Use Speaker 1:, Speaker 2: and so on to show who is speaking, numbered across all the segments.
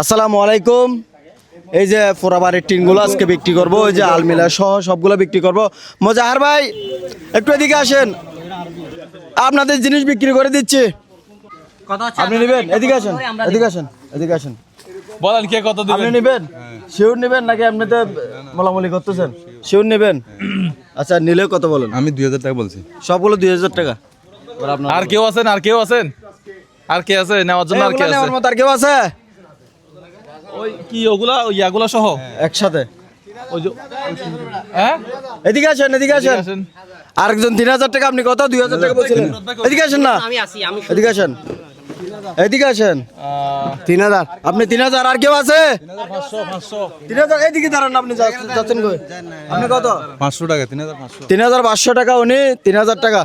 Speaker 1: আসসালামু আলাইকুম। এই যে ফোরাবারের টিনগুলো আজকে বিক্রি করব ওই যে আলমিলা সহ সবগুলো বিক্রি করব। মোজাহার ভাই একটু এদিকে আসেন। আপনাদের জিনিস বিক্রি করে দিচ্ছি। আপনি নেবেন? এদিকে আসেন এদিকে আসেন এদিকে আসেন।
Speaker 2: বলেন কে কত
Speaker 1: আপনি নেবেন? শিওর নেবেন নাকি এমনিতে মোলামুলি করতেছেন? শিওর নেবেন? আচ্ছা নিলে কত বলেন?
Speaker 3: আমি দুই হাজার টাকা বলছি।
Speaker 1: সবগুলো দুই হাজার টাকা। আপনার
Speaker 2: আর কেউ আছেন? আর কেউ আছেন? আর কে আছে? নেওয়ার জন্য আর কে আছে?
Speaker 1: মতো আর কেউ আছে?
Speaker 2: ওই কি ওগুলা ওই ইয়াগুলা সহ?
Speaker 1: একসাথে।
Speaker 2: ওই যে হ্যাঁ?
Speaker 1: এদিকে আসেন এদিকে আসেন।
Speaker 2: আসেন।
Speaker 1: আরেকজন তিন হাজার টাকা আপনি কত দুই হাজার টাকা বলছিলেন। এদিকে আসেন না?
Speaker 4: আমি আসি আমি
Speaker 1: এদিকে আসেন। এদিকে আসেন। তিন হাজার। আপনি তিন হাজার আর কেউ আছে? তিন হাজার দাঁড়ান আপনি যাচ্ছেন আপনি কত?
Speaker 3: পাঁচশো টাকা তিন হাজার পাঁচশো।
Speaker 1: তিন হাজার পাঁচশো টাকা উনি তিন হাজার টাকা।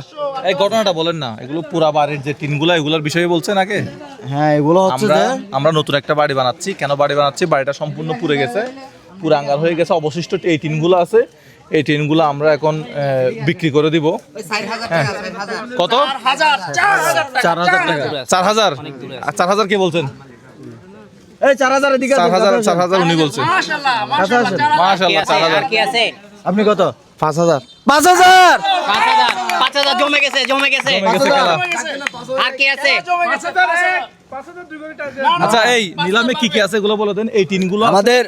Speaker 2: এই ঘটনাটা বলেন না এগুলো পুরা বাড়ির যে টিনগুলো এগুলোর বিষয়ে বলছেন আগে?
Speaker 1: হ্যাঁ এগুলো হচ্ছে
Speaker 2: আমরা
Speaker 1: যে
Speaker 2: আমরা নতুন একটা বাড়ি বানাচ্ছি। কেন বাড়ি বানাচ্ছি? বাড়িটা সম্পূর্ণ পুড়ে গেছে পুরো আঙ্গার হয়ে গেছে। অবশিষ্ট এই টিনগুলো আছে। এই টিনগুলো আমরা এখন বিক্রি করে দিব। কত?
Speaker 1: চার হাজার টাকা
Speaker 2: চার হাজার আর চার হাজার কে বলছেন?
Speaker 1: এই চার হাজার এদিকে
Speaker 2: চার হাজার চার হাজার। উনি বলছেন।
Speaker 1: কাছে
Speaker 2: মাশাল্লাহ চার হাজার।
Speaker 4: আর কি আছে?
Speaker 1: আপনি কত? পাঁচ হাজার। পাঁচ হাজার!
Speaker 4: পাঁচ হাজার জমে গেছে জমে গেছে। আর কি আছে?
Speaker 2: আচ্ছা এই নিলামে কি কি আছে এগুলো বলে দেন? এই টিনগুলো
Speaker 1: আমাদের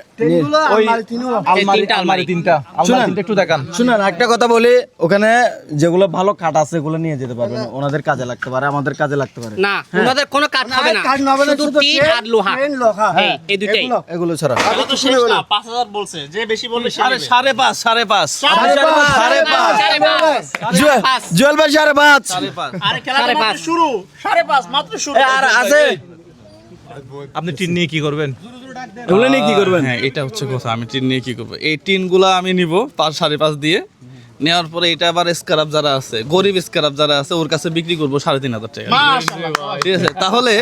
Speaker 2: আলমারি তিনটা আলমারি। তিনটা। একটু দেখান।
Speaker 1: শুনেন একটা কথা বলি ওখানে যেগুলো ভালো কাঠ আছে এগুলো নিয়ে যেতে পারবেন। ওনাদের কাজে লাগতে পারে আমাদের কাজে লাগতে পারে।
Speaker 4: না ওনাদের কোনো কাঠ হবে না। শুধু টিন আর লোহা। হ্যাঁ এই দুইটাই।
Speaker 1: এগুলো ছাড়া।
Speaker 2: সাড়ে সাড়ে পাঁচ সাড়ে পাঁচ।
Speaker 4: সাড়ে পাঁচ।
Speaker 1: জুয়েল জুয়েল ভাই সাড়ে পাঁচ।
Speaker 4: সাড়ে পাঁচ।
Speaker 1: এ, আর আছে?
Speaker 2: আপনি টিন নিয়ে কি করবেন?
Speaker 1: এগুলো নিয়ে কি করবেন?
Speaker 5: হ্যাঁ এটা হচ্ছে কথা আমি টিন নিয়ে কি করব? এই টিনগুলো আমি নিব পাঁচ সাড়ে পাঁচ দিয়ে। নেওয়ার পরে এটা আবার স্কারাপ যারা আছে গরিব স্কারাপ যারা আছে ওর কাছে বিক্রি করব সাড়ে তিন হাজার টাকা। ঠিক আছে? তাহলে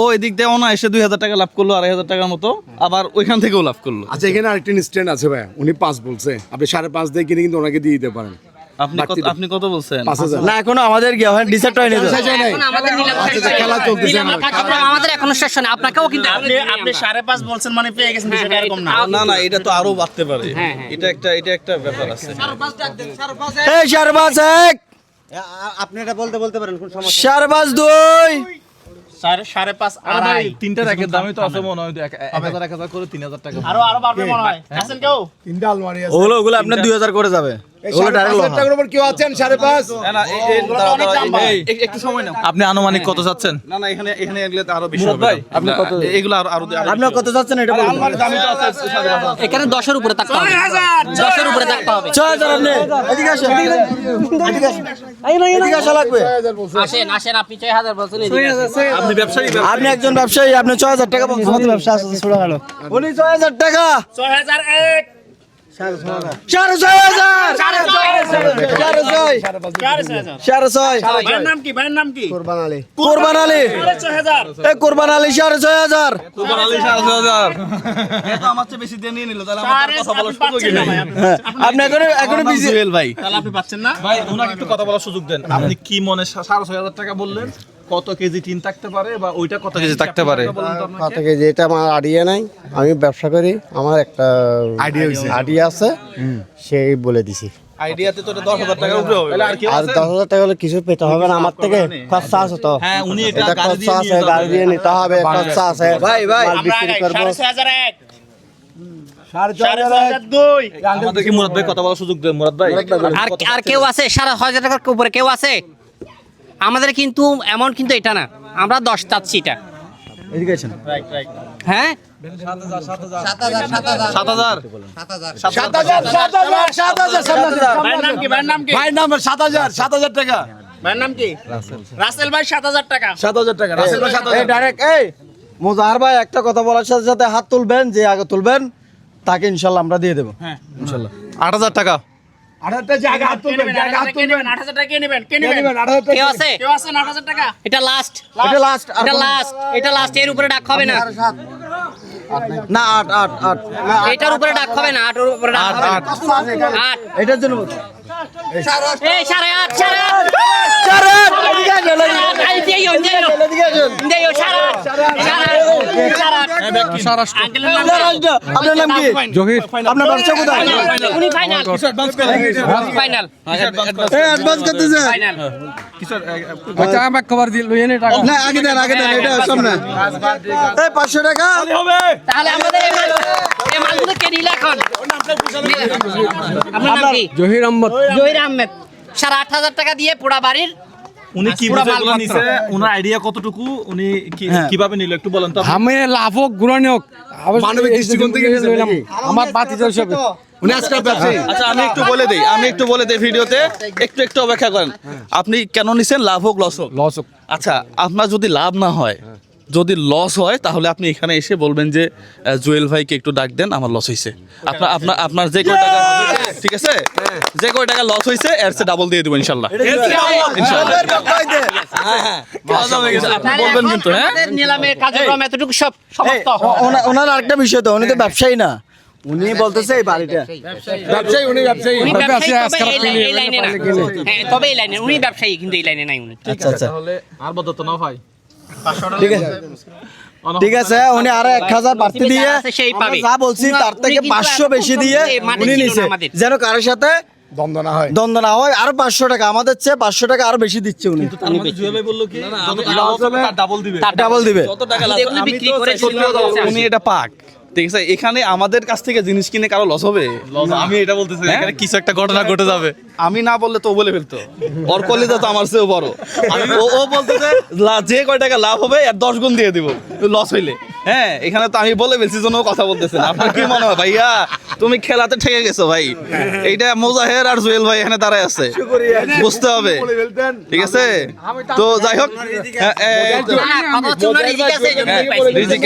Speaker 5: ও এদিক দিয়ে ওনা এসে দুই হাজার টাকা লাভ করল আড়াই হাজার টাকার মতো আবার ওইখান থেকেও লাভ করল।
Speaker 6: আচ্ছা এখানে আরেকটা স্ট্যান্ড আছে ভাই উনি পাঁচ বলছে। আপনি সাড়ে পাঁচ দিয়ে কিনে কিন্তু ওনাকে দিয়ে দিতে পারেন।
Speaker 5: আপনি কত আপনি কত বলছেন?
Speaker 1: না এখনও আমাদের গিয়ে হয় ডিসাইড হয়নি তো?
Speaker 4: এখন আমাদের নিলাম
Speaker 6: খেলা চলতেছে
Speaker 4: আমাদের এখনও শেষ হয়নি আপনাকেও কিন্তু আপনি আপনি সাড়ে পাঁচ বলছেন মানে পেয়ে গেছেন এরকম না।
Speaker 5: না না এটা তো আরও বাড়তে পারে।
Speaker 4: হ্যাঁ, হ্যাঁ।
Speaker 5: এটা একটা এটা একটা ব্যাপার আছে।
Speaker 1: এই সাড়ে পাঁচ এক।
Speaker 7: আপনি এটা বলতে বলতে পারেন কোন সমস্যা?
Speaker 1: সাড়ে পাঁচ দুই।
Speaker 4: সাড়ে পাঁচ
Speaker 2: আরে তিনটা র্যাকের দামই তো আছে মনে হয় এক এক হাজার এক হাজার করে তিন হাজার টাকা।
Speaker 4: আরও আরও বাড়বে মনে হয়। আছেন কেউ?
Speaker 6: তিনটা আলমারি আছে।
Speaker 1: ওগুলো ওগুলো আপনার দুই হাজার করে যাবে।
Speaker 2: আপনি আনুমানিক কত চাচ্ছেন?
Speaker 5: না না এখানে
Speaker 1: আপনার কত
Speaker 4: দশের উপরে থাকতে হবে। দশের উপরে থাকতে হবে।
Speaker 1: ছয় হাজার আপনি। এদিকে আসেন। এদিকে আসেন। এদিকে আসা লাগবে।
Speaker 4: আসেন আসেন আপনি ছয় হাজার বলছেন এদিকে আসেন।
Speaker 2: আপনি ব্যবসায়ী
Speaker 1: আপনি একজন ব্যবসায়ী আপনি ছয় হাজার টাকা ব্যবসা আছে উনি ছয় হাজার টাকা। ছয় হাজার সাড়ে আপনি এখন এখন বিজি
Speaker 5: জুয়েল ভাই
Speaker 2: ভাই ওনাকে একটু কথা বলার সুযোগ দেন। আপনি কি মনে সাড়ে ছয় হাজার টাকা বললেন? কত কেজি টিন থাকতে পারে বা ওইটা কত কেজি থাকতে পারে।
Speaker 7: কত কেজি? এটা আমার আইডিয়া নাই। আমি ব্যবসা করি আমার একটা আইডিয়া আছে সেই বলে দিছি।
Speaker 5: আইডিয়াতে তো উপরে হবে।
Speaker 2: আর
Speaker 7: টাকা হলে কিছু পেতে হবে না আমার থেকে খরচা আছে তো।
Speaker 2: হ্যাঁ উনি এটা
Speaker 7: এটা
Speaker 2: গাড়ি দিয়ে
Speaker 7: খরচা
Speaker 2: নিয়ে
Speaker 7: আছে গাড়ি দিয়ে নিতে হবে খরচা আছে।
Speaker 1: ভাই, ভাই,
Speaker 7: বিক্রি করব।
Speaker 2: আমাদেরকে মুরাদ ভাই কথা বলার সুযোগ দেন? মুরাদ ভাই।
Speaker 4: আর আর কেউ আছে? সাড়ে হাজার টাকার উপরে কেউ আছে? আমাদের কিন্তু এমন কিন্তু এটা না। আমরা দশ চাচ্ছি এটা। হ্যাঁ?
Speaker 1: মোজাহার ভাই একটা কথা বলার সাথে সাথে হাত তুলবেন যে আগে তুলবেন তাকে ইনশাল্লাহ আমরা দিয়ে দেবো। ইনশাল্লাহ।
Speaker 2: আট হাজার টাকা।
Speaker 4: এটা লাস্ট
Speaker 1: এটা লাস্ট
Speaker 4: এটা লাস্ট এটা লাস্ট এর উপরে ডাক হবে না?
Speaker 1: না আট আট আট।
Speaker 4: এটার উপরে ডাক হবে না আটের উপরে ডাক হবে আট।
Speaker 1: এটার জন্য
Speaker 4: সাড়ে আট। সাড়ে আট
Speaker 1: সাড়ে আট। এদিকে আসেন, এদিকে-
Speaker 4: এই দেইও, দেইও।
Speaker 1: এদিকে আসেন।
Speaker 4: দেইও, সাড়ে আট। সাড়ে আট। সাড়ে আট। আঙ্কেলের নাম
Speaker 1: আপনার নাম কি?
Speaker 3: জহির
Speaker 1: আপনার ব্যবসা কোথায়
Speaker 4: উনি ফাইনাল ফাইনাল
Speaker 1: অ্যাডভান্স করতেছে।
Speaker 4: ফাইনাল
Speaker 3: টাকা ব্যাক দিল লইয়ে টাকা।
Speaker 1: না আগে দেন আগে দেন এটা সামনে। এই পাঁচশো টাকা।
Speaker 4: তাহলে আমাদের এই মাল এই মালগুলো কে নিল এখন? আপনার নাম কি?
Speaker 3: জহির আহমদ।
Speaker 4: জহির আহমেদ। সাড়ে আট হাজার টাকা দিয়ে পোড়া বাড়ির
Speaker 2: উনি কি। নিছে? ওনার আইডিয়া কতটুকু? উনি কীভাবে নিল? একটু বলেন তো আপনি।
Speaker 3: আমি লাভ হোক ঘুরানি হোক। মানবিক দৃষ্টিকোণ থেকে আমার বাতি সব
Speaker 6: উনি আজকাল ব্যবসায়ী।
Speaker 5: আচ্ছা আমি একটু বলে দিই আমি একটু বলে দিই ভিডিওতে। একটু একটু অপেক্ষা করেন। আপনি কেন নিছেন? লাভ হোক লস হোক।
Speaker 3: লস হোক।
Speaker 5: আচ্ছা আপনার যদি লাভ না হয় যদি লস হয় তাহলে আপনি এখানে এসে বলবেন যে জুয়েল ভাইকে একটু ডাক দেন আমার লস হয়েছে আপনার আপনার আপনার যে কয় টাকা ঠিক আছে? যে কয় টাকা লস হয়েছে এর চেয়ে ডাবল দিয়ে দেবো ইনশাল্লাহ। আপনি বলবেন কিন্তু হ্যাঁ?
Speaker 4: আমাদের নিলামের কার্যক্রম এতটুকু সব সমাপ্ত
Speaker 1: ওনার আরেকটা বিষয় তো উনি তো ব্যবসায়ী না। উনি বলতেছে এই বাড়িটা।
Speaker 6: ব্যবসায়ী। উনি ব্যবসায়ী
Speaker 4: উনি ব্যবসায়ী। তবে এই লাইনে- লাইনে না। হ্যাঁ তবে এই লাইনে উনি ব্যবসায়ী কিন্তু এই লাইনে নাই উনি।
Speaker 1: আচ্ছা আচ্ছা।
Speaker 2: তাহলে আর বদত না ভাই
Speaker 1: ঠিক আছে। ঠিক আছে উনি আরও এক হাজার বাড়তি দিয়ে
Speaker 4: যা সেই পাবে।
Speaker 1: যা বলছি তার থেকে পাঁচশো বেশি দিয়ে উনি নিছে। যেন কারোর সাথে
Speaker 6: দ্বন্দ্ব না হয়।
Speaker 1: দ্বন্দ্ব না হয় আরও পাঁচশো টাকা আমাদের চেয়ে পাঁচশো টাকা আরও বেশি দিচ্ছে উনি।
Speaker 2: তার মানে ডাবল দিবে।
Speaker 1: ডাবল
Speaker 5: উনি এটা পাক। ঠিক আছে এখানে আমাদের কাছ থেকে জিনিস কিনে কারও লস হবে?
Speaker 2: আমি এটা বলতেছি
Speaker 5: চাই
Speaker 2: এখানে কিছু একটা ঘটনা ঘটে যাবে।
Speaker 5: আমি না বললে তো ও বলে ফেলতো। ওর কলিজা তো আমার চেয়েও বড়। ও- বলতে বলতেছে যে কয় টাকা লাভ হবে আর দশ গুণ দিয়ে দিব। লস হইলে। হ্যাঁ এখানে তো আমি বলে ফেলছি জন্য কথা বলতেছেন আপনার কি মনে হয় ভাইয়া? তুমি খেলাতে ঠেকে গেছো ভাই। এইটা মোজাহের আর জুয়েল ভাই এখানে দাঁড়ায় আছে। বুঝতে হবে। ঠিক আছে? তো যাই হোক হ্যাঁ, তো-
Speaker 4: রিজিক আছে,
Speaker 5: হ্যাঁ,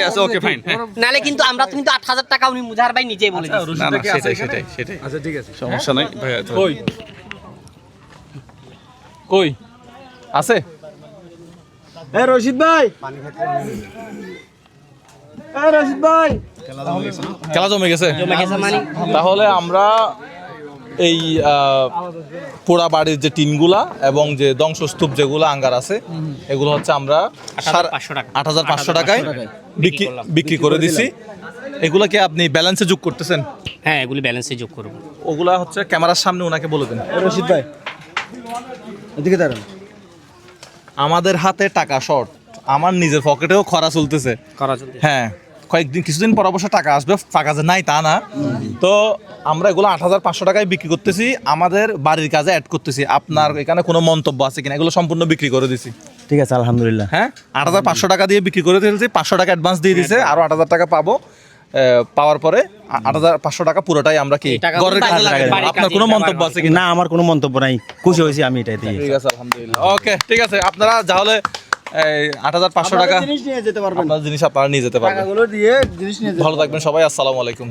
Speaker 5: আছে ওকে ফাইন
Speaker 4: নালে কিন্তু আমরা তো কিন্তু আট হাজার টাকা উনি মুজাহার ভাই নিজেই বলে দিয়েছে।
Speaker 5: না না সেটাই সেটাই সেটাই।
Speaker 3: আচ্ছা ঠিক আছে।
Speaker 5: সমস্যা নাই। ভাইয়া
Speaker 2: কই? কই? আছে?
Speaker 1: এ রশিদ ভাই এ রশিদ ভাই!
Speaker 2: খেলা জমে গেছে
Speaker 4: জমে গেছে। মানে
Speaker 2: তাহলে আমরা এই পোড়া বাড়ির যে টিনগুলা এবং যে ধ্বংসস্তূপ যেগুলো আঙ্গার আছে এগুলো হচ্ছে আমরা আট হাজার পাঁচশো টাকায় বিক্রি বিক্রি করে দিছি। এগুলাকে আপনি ব্যালেন্সে যোগ করতেছেন?
Speaker 4: হ্যাঁ এগুলি ব্যালেন্সে যোগ করব।
Speaker 2: ওগুলা হচ্ছে ক্যামেরার সামনে ওনাকে বলে দেন।
Speaker 1: রশিদ ভাই এদিকে দাঁড়ান।
Speaker 2: আমাদের হাতে টাকা শর্ট আমার নিজের পকেটেও খরা চলতেছে।
Speaker 4: করা চলবে
Speaker 2: হ্যাঁ কয়েকদিন কিছুদিন পর অবশ্য টাকা আসবে টাকা যে নাই তা না। তো আমরা এগুলো আট হাজার পাঁচশো টাকায় বিক্রি করতেছি আমাদের বাড়ির কাজে অ্যাড করতেছি। আপনার এখানে কোনো মন্তব্য আছে কিনা? এগুলো সম্পূর্ণ বিক্রি করে দিছি।
Speaker 1: ঠিক আছে আলহামদুলিল্লাহ।
Speaker 2: হ্যাঁ? আট হাজার পাঁচশো টাকা দিয়ে বিক্রি করে দিয়েছি পাঁচশো টাকা অ্যাডভান্স দিয়ে দিছে আরও আট হাজার টাকা পাবো। পাওয়ার পরে আট হাজার পাঁচশো টাকা পুরোটাই আমরা কি ঘরের কাজে লাগাই আপনার কোনো মন্তব্য আছে কি
Speaker 8: না আমার কোনো মন্তব্য নাই। খুশি হয়েছি আমি এটাই দিয়ে।
Speaker 2: ঠিক আছে আলহামদুলিল্লাহ। ওকে ঠিক আছে আপনারা তাহলে আট হাজার পাঁচশো টাকা
Speaker 1: জিনিস নিয়ে যেতে পারবেন।
Speaker 2: জিনিস আপনারা নিয়ে যেতে পারবেন। ভালো থাকবেন সবাই আসসালামু আলাইকুম।